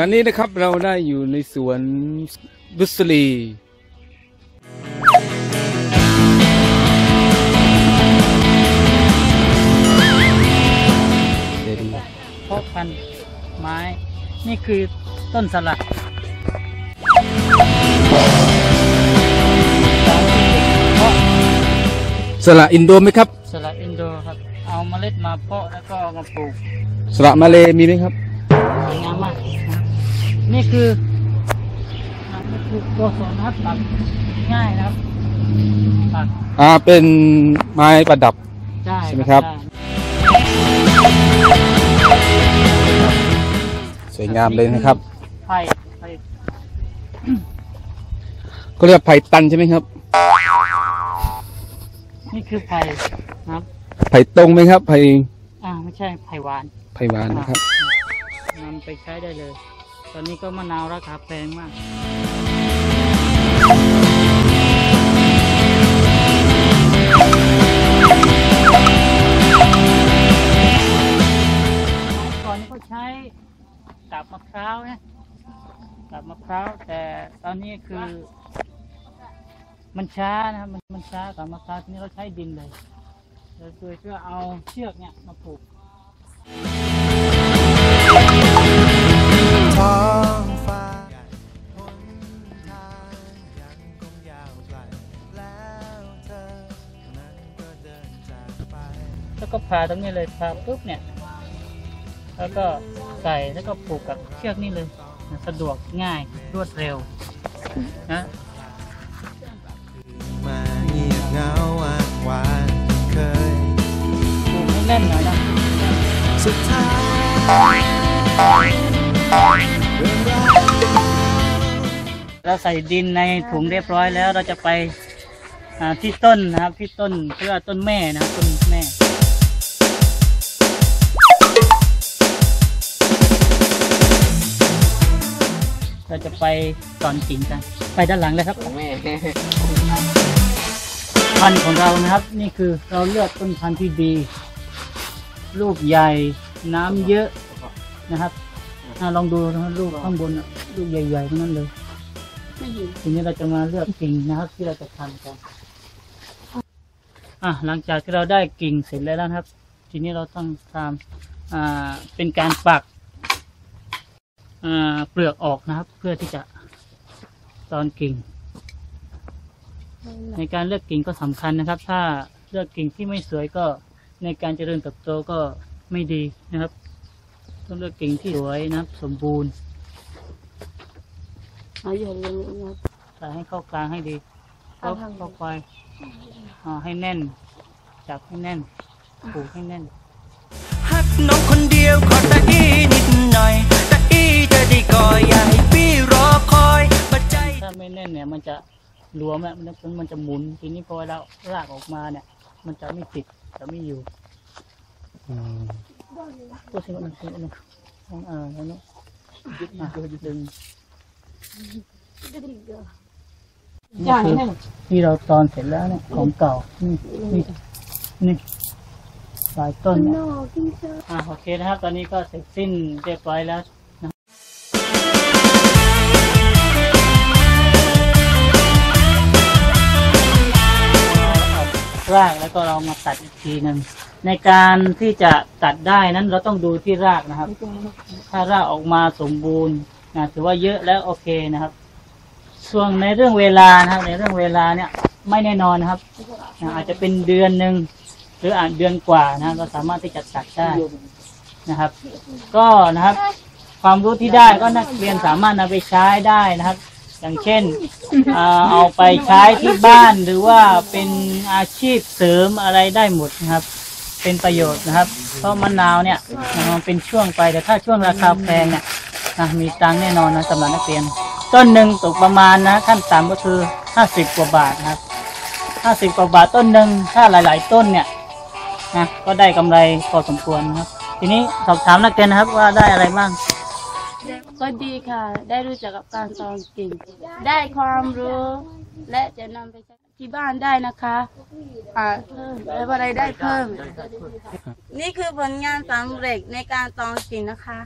นันนี้นะครับเราได้อยู่ในสวนบุสลีเจดีย์เพาะพันธุ์ไม้ นี่คือต้นสลัดเพาะสละอินโดไหมครับ สลัดอินโดครับ เอาเมล็ดมาเพาะแล้วก็เอามาปลูก สละมาเลมีไหมครับสวยงามมาก นะครับนี่คือนี่คือตัวสนนะครับตัดง่ายนะครับตัดอ่าเป็นไม้ประดับได้ใช่ไหมครับได้สวยงามเลยนะครับไผ่ไผ่ก็เรียกไผ่ตันใช่ไหมครับ นี่คือไผ่นะครับ ไผ่ตรงไหมครับไผ่อ่าไม่ใช่ไผ่หวานไผ่หวานนะครับนำไปใช้ได้เลย ตอนนี้ก็มะนาวราคาแพงมาก ก่อนนี้เขาใช้กับมะพร้าวนะกับมะพร้าว แต่ตอนนี้คือ มันช้านะครับมันมันช้ากับมะพร้าวทีนี้เราใช้ดินเลยเราโดยเพื่อเอาเชือกเนี่ยมาผูก แล้วก็พาตรงนี้เลยพาปุ๊บเนี่ย แล้วก็ใส่แล้วก็ผูกกับเชือกนี่เลยนะสะดวกง่ายรวดเร็วนะมาเงียบเหงาอ้างว้างเคยผูกให้แน่นหน่อยนะสุดท้ายเรื่องราวเราใส่ดินในถุงเรียบร้อยแล้วเราจะไปอ่าที่ต้นนะครับที่ต้นเพื่อต้นแม่นะครับต้นแม่ เราจะไปตอนกิ่งกัน ไปด้านหลังเลยครับของแม่พันธุ์ของเรานะครับ นี่คือเราเลือกต้นพันธุ์ที่ดี ลูกใหญ่น้ำเยอะนะครับอ่าลองดูนะครับลูกข้างบนน่ะลูกใหญ่ๆทั้งนั้นเลยทีนี้เราจะมาเลือกกิ่งนะครับ ที่เราจะทำกันอะหลังจากที่เราได้กิ่งเสร็จแล้วนะครับ ทีนี้เราต้องทำอ่าเป็นการปักอ่า เปลือกออกนะครับ เพื่อที่จะตอนกิ่ง ในการเลือกกิ่งก็สำคัญนะครับ ถ้าเลือกกิ่งที่ไม่สวยก็ในการเจริญเติบโตก็ไม่ดีนะครับต้องเลือกกิ่งที่สวยนะครับ สมบูรณ์เอาอยู่เรียนรู้นะใส่ให้เข้ากลางให้ดีก็เข้าไปอ่าให้แน่น จับให้แน่น ผูกให้แน่นฮักน้องคนเดียวขอต แน่นเนี่ยมันจะหลวมอะมันจะมันจะหมุนทีนี้พอเราลากออกมาเนี่ย มันจะไม่ติดจะไม่อยู่อืมตัวสิ่งมันสิ่งมันต้องอ่าแล้วเนาะอะดึงนี่คือที่เราตอนเสร็จแล้วเนี่ยของเก่านี่นี่นี่หลายต้นเนี่ยอ่าโอเคนะครับ ตอนนี้ก็เสร็จสิ้นเรียบร้อยแล้ว รากแล้วก็เรามาตัดอีกทีหนึ่งในการที่จะตัดได้นั้นเราต้องดูที่รากนะครับ ถ้ารากออกมาสมบูรณ์นะถือว่าเยอะแล้วโอเคนะครับ ส่วนในเรื่องเวลานะครับ ในเรื่องเวลาเนี่ยไม่แน่นอนนะครับนะอาจจะเป็นเดือนหนึ่งหรืออาจเดือนกว่านะเราสามารถที่จะตัดได้นะครับ ก็นะครับ ความรู้ที่ได้ก็นักเรียนสามารถนำไปใช้ได้นะครับ อย่างเช่นอ่าเอาไปใช้ที่บ้านหรือว่าเป็นอาชีพเสริมอะไรได้หมดนะครับ เป็นประโยชน์นะครับ เพราะมะนาวเนี่ยมันเป็นช่วงไปแต่ถ้าช่วงราคาแพงเนี่ยนะมีตังค์แน่นอนนะสำหรับนักเรียน ต้นหนึ่งตกประมาณนะขั้นต่ำก็คือห้าสิบกว่าบาทนะครับห้าสิบกว่าบาทต้นหนึ่งถ้าหลาย ๆ ต้นเนี่ยนะก็ได้กำไรพอสมควรนะครับ ทีนี้สอบถามนักเรียนนะครับว่าได้อะไรบ้าง ก็ดีค่ะ ได้รู้จักกับการตอนกิ่ง ได้ความรู้ และจะนำไปใช้ที่บ้านได้นะคะอ่าเพิ่มและอะไรายได้เพิ่ม นี่คือผลงานสำเร็จในการตอนกิ่งนะคะ